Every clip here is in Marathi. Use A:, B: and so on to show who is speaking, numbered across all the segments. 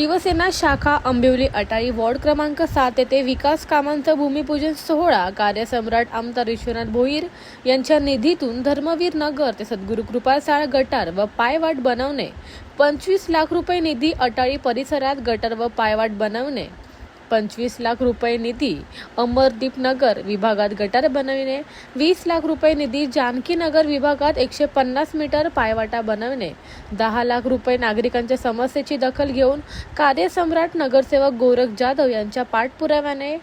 A: शिवसेना शाखा आंबिवली अटारी वॉर्ड क्रमांक सात येथे विकास कामांचा भूमिपूजन सोहळा कार्यसम्राट आमदार विश्वनाथ भोईर यांच्या निधीतून धर्मवीर नगर ते सद्गुरू कृपासाळ गटार व पायवाट बनवणे पंचवीस लाख रुपये निधी अटाळी परिसरात गटर व पायवाट बनवणे पंचवीस लाख रुपये निधी अमरदीप नगर विभागात गटार बनविणे. वीस लाख रुपये निधी जानकी नगर विभागात एकशे पन्नास मीटर पायवाटा बनवणे. दहा लाख रुपये नागरिकांच्या समस्येची दखल घेऊन कार्यसम्राट नगरसेवक गोरख जाधव यांच्या पाठपुराव्याने.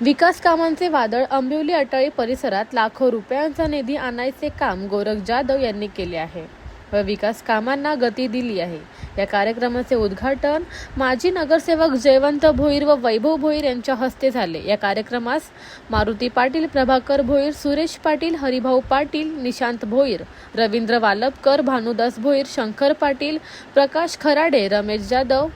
A: विकास कामांचे वादळ अंबिवली अटाळी परिसरात लाखो रुपयांचा निधी आणायचे काम गोरख जाधव यांनी केले आहे. व विकास कामांना गती दिली आहे. या कार्यक्रमाचे उद्घाटन माजी नगरसेवक जयवंत भोईर व वैभव भोईर यांच्या हस्ते झाले. या कार्यक्रमास मारुती पाटील प्रभाकर भोईर सुरेश पाटील हरिभाऊ पाटील निशांत भोईर रवींद्र वालपकर भानुदास भोईर शंकर पाटील प्रकाश खराडे रमेश जाधव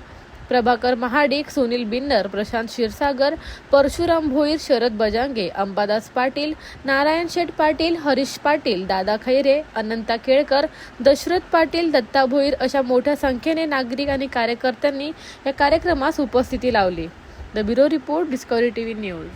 A: प्रभाकर महाडिक सुनील बिन्नर प्रशांत क्षीरसागर परशुराम भोईर शरद बजांगे अंबादास पाटील नारायण शेठ पाटील हरीश पाटील दादा खैरे अनंता केळकर दशरथ पाटील दत्ता भोईर अशा मोठ्या संख्येने नागरिक आणि कार्यकर्त्यांनी या कार्यक्रमास उपस्थिती लावली. The bureau report Discovery TV news.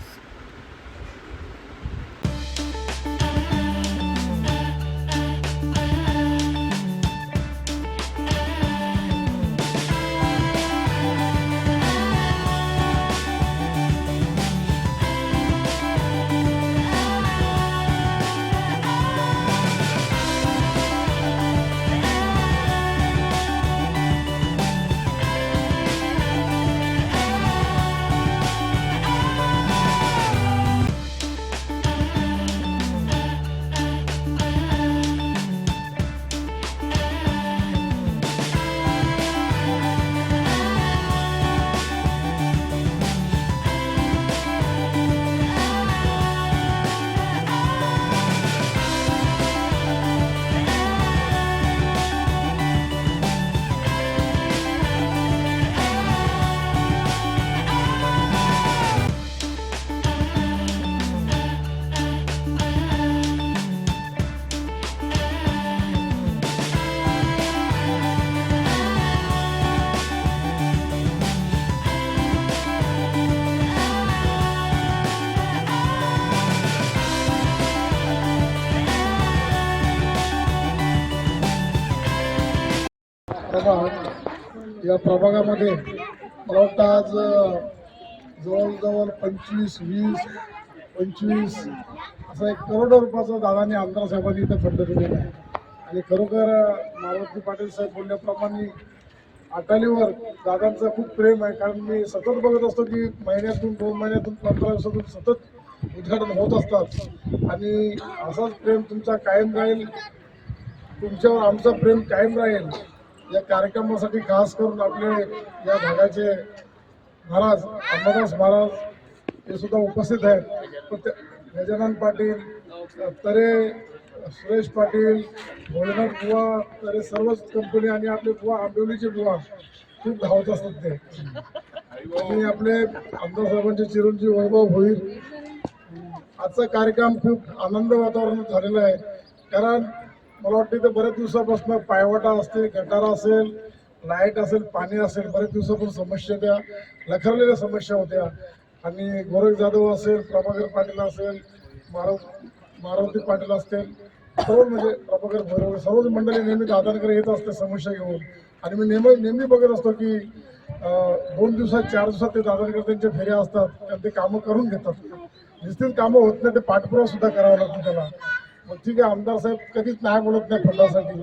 B: प्रभाग. या प्रभागामध्ये मला वाटतं आज जवळजवळ पंचवीस वीस पंचवीस असा एक करोडो रुपयाचा दादाने आमदार साहेबांनी इथं फंड दिलेला आहे. आणि खरोखर मारुती पाटील साहेब बोलल्याप्रमाणे अटालीवर दादांचं खूप प्रेम आहे. कारण मी सतत बघत असतो की महिन्यातून दोन महिन्यातून पंधरा दिवसातून सतत उद्घाटन होत असतात. आणि असाच प्रेम तुमचा कायम राहील. तुमच्यावर आमचा प्रेम कायम राहील. या कार्यक्रमासाठी खास करून आपले या भागाचे महाराज अंबादास महाराज हे सुद्धा उपस्थित आहेत. ते गजानन पाटील तरे सुरेश पाटील भोलेनाथ बुवा तरे सर्वच कंपनी आणि आपले बुवा आंबिवलीचे बुवा खूप धावत असतात ते. आणि आपले आमदार साहेबांचे चिरंजीव वैभव होईल आजचा कार्यक्रम खूप आनंद वातावरणात झालेला आहे. कारण मला वाटतं इथं बऱ्याच दिवसापासून पायवाटा असते गटारा असेल लाइट असेल पाणी असेल बऱ्याच दिवसापासून समस्या त्या लखरलेल्या समस्या होत्या. आणि गोरख जाधव असेल प्रभाकर पाटील असेल मारव मारुती पाटील असतील सर्व म्हणजे प्रभाकर भैरव सर्वच मंडळी नेहमी दादांकडे येत असते समस्या घेऊन. आणि मी नेहमी नेहमी बघत असतो की दोन दिवसात चार दिवसात ते दादांकडे त्यांच्या फेऱ्या असतात आणि ते कामं करून घेतात. निश्चित कामं होत नाही ते पाठपुरावा सुद्धा करावा लागतो त्याला. मग ठीक आहे आमदार साहेब कधीच नाही बोलत नाही फंडासाठी.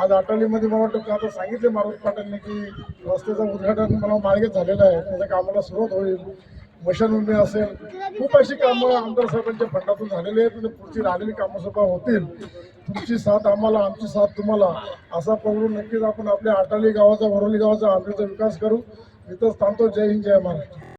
B: आज अटालीमध्ये मला वाटतं आता सांगितले मारुत पाटीलने की रस्त्याचं उद्घाटन मला मार्गेच झालेलं आहे. त्याच्या कामाला सुरुवात होईल. मशानभूमी असेल. खूप अशी कामं आमदार साहेबांच्या फंडातून झालेली आहेत. आणि पुढची राहिलेली कामं सुद्धा होतील. तुमची साथ आम्हाला आमची साथ तुम्हाला. असा पकडून नक्कीच आपण आपल्या अटाली गावाचा वरोली गावाचा आंबेचा विकास करू. इथंच थांबतो. जय हिंद जय महाराष्ट्र.